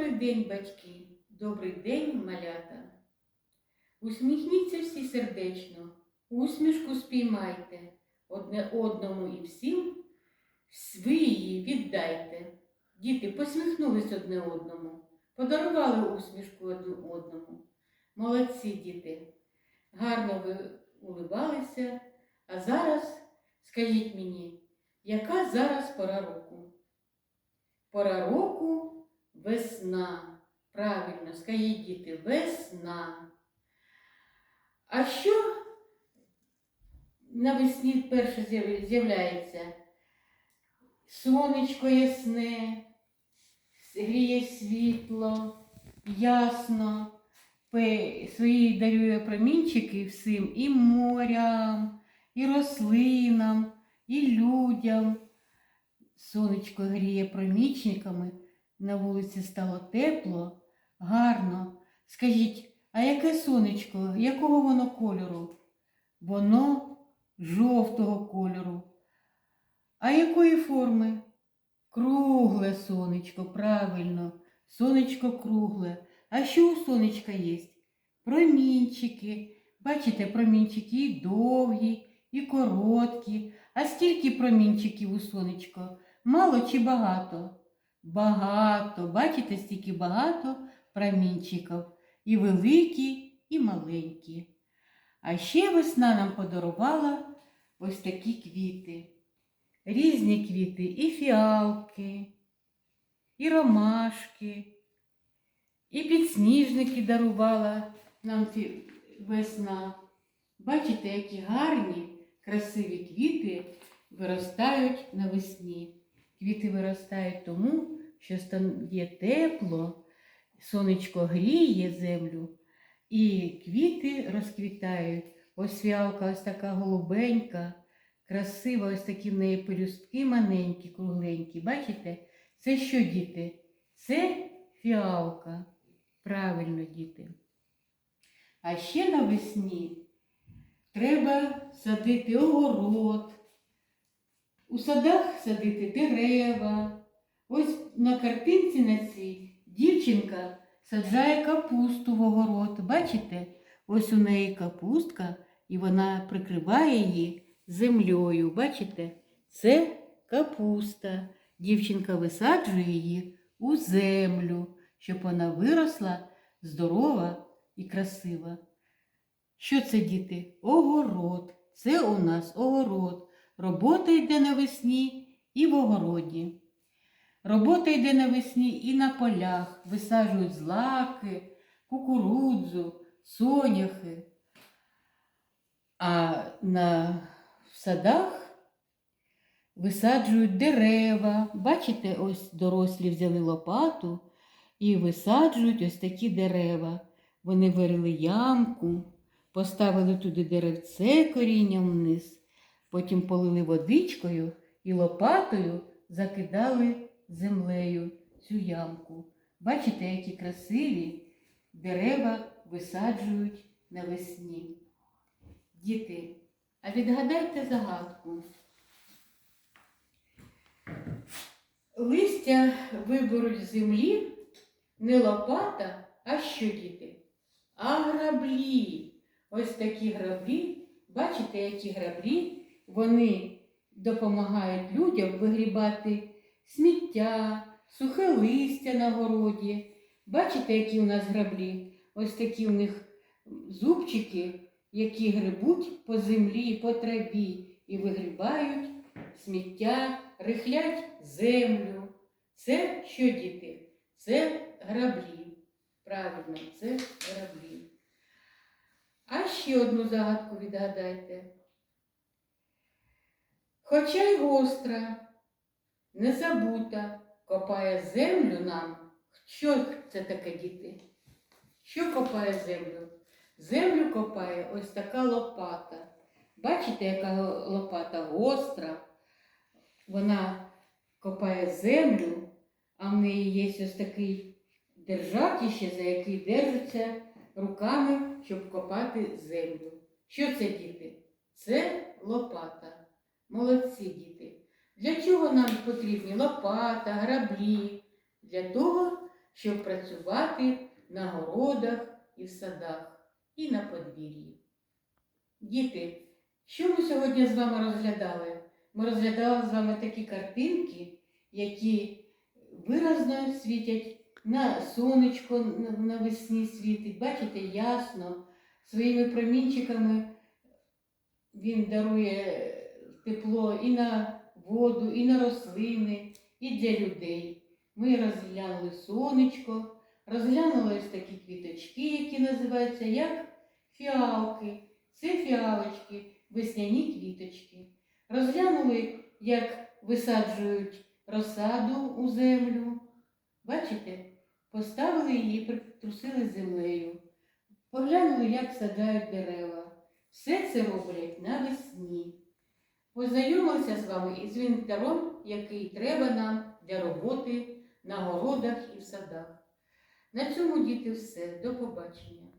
Добрий день, батьки, добрий день, малята. Усміхніться всі сердечно, усмішку спіймайте, одне одному і всім ви її віддайте. Діти посміхнулись одне одному, подарували усмішку одне одному. Молодці діти, гарно ви улибалися. А зараз скажіть мені, яка зараз пора року? Пора року весна. Правильно, скажіть діти, весна. А що навесні перше з'являється? Сонечко ясне, гріє світло, ясно, свої дарує промінчики всім і морям, і рослинам, і людям. Сонечко гріє промічниками, на вулиці стало тепло, гарно. Скажіть, а яке сонечко, якого воно кольору? Воно жовтого кольору. А якої форми? Кругле сонечко, правильно, сонечко кругле. А що у сонечка є? Промінчики. Бачите, промінчики і довгі, і короткі. А скільки промінчиків у сонечко? Мало чи багато? Багато. Бачите, стільки багато промінчиків. І великі, і маленькі. А ще весна нам подарувала ось такі квіти. Різні квіти, і фіалки, і ромашки, і підсніжники дарувала нам весна. Бачите, які гарні, красиві квіти виростають навесні. Квіти виростають тому, що стає тепло, сонечко гріє землю, і квіти розквітають. Ось фіалка ось така голубенька, красива, ось такі в неї пелюстки маленькі, кругленькі. Бачите? Це що, діти? Це фіалка. Правильно, діти. А ще навесні треба садити огород, у садах садити дерева. Ось на картинці на цій дівчинка саджає капусту в огород. Бачите? Ось у неї капустка, і вона прикриває її землею. Бачите? Це капуста. Дівчинка висаджує її у землю, щоб вона виросла здорова і красива. Що це, діти? Огород. Це у нас огород. Робота йде навесні і в огороді. Робота йде навесні і на полях. Висаджують злаки, кукурудзу, соняхи. А на в садах висаджують дерева. Бачите, ось дорослі взяли лопату і висаджують ось такі дерева. Вони вирили ямку, поставили туди деревце корінням вниз, потім полили водичкою і лопатою закидали землею цю ямку. Бачите, які красиві дерева висаджують навесні. Діти, а відгадайте загадку. Листя виберуть з землі не лопата, а що діти? А граблі. Ось такі граблі. Бачите, які граблі? Вони допомагають людям вигрібати сміття, сухе листя на городі. Бачите, які у нас граблі? Ось такі у них зубчики, які грибуть по землі, по траві і вигрібають сміття, рихлять землю. Це що, діти? Це граблі. Правильно, це граблі. А ще одну загадку відгадайте. Хоча й гостра, не забута, копає землю нам. Що це таке, діти? Що копає землю? Землю копає ось така лопата. Бачите, яка лопата гостра? Вона копає землю, а в неї є ось такий держатіще, за який держиться руками, щоб копати землю. Що це, діти? Це лопата. Молодці діти. Для чого нам потрібні лопата, граблі? Для того, щоб працювати на городах і в садах, і на подвір'ї. Діти, що ми сьогодні з вами розглядали? Ми розглядали з вами такі картинки, які виразно світять на сонечко на- навесні світить. Бачите, ясно, своїми промінчиками він дарує тепло і на воду, і на рослини, і для людей. Ми розглянули сонечко, розглянули ось такі квіточки, які називаються як фіалки. Це фіалочки, весняні квіточки. Розглянули, як висаджують розсаду у землю. Бачите, поставили її, притрусили землею. Поглянули, як садають дерева. Все це роблять. Познайомилися з вами із вінтаром, який треба нам для роботи на городах і в садах. На цьому, діти, все. До побачення.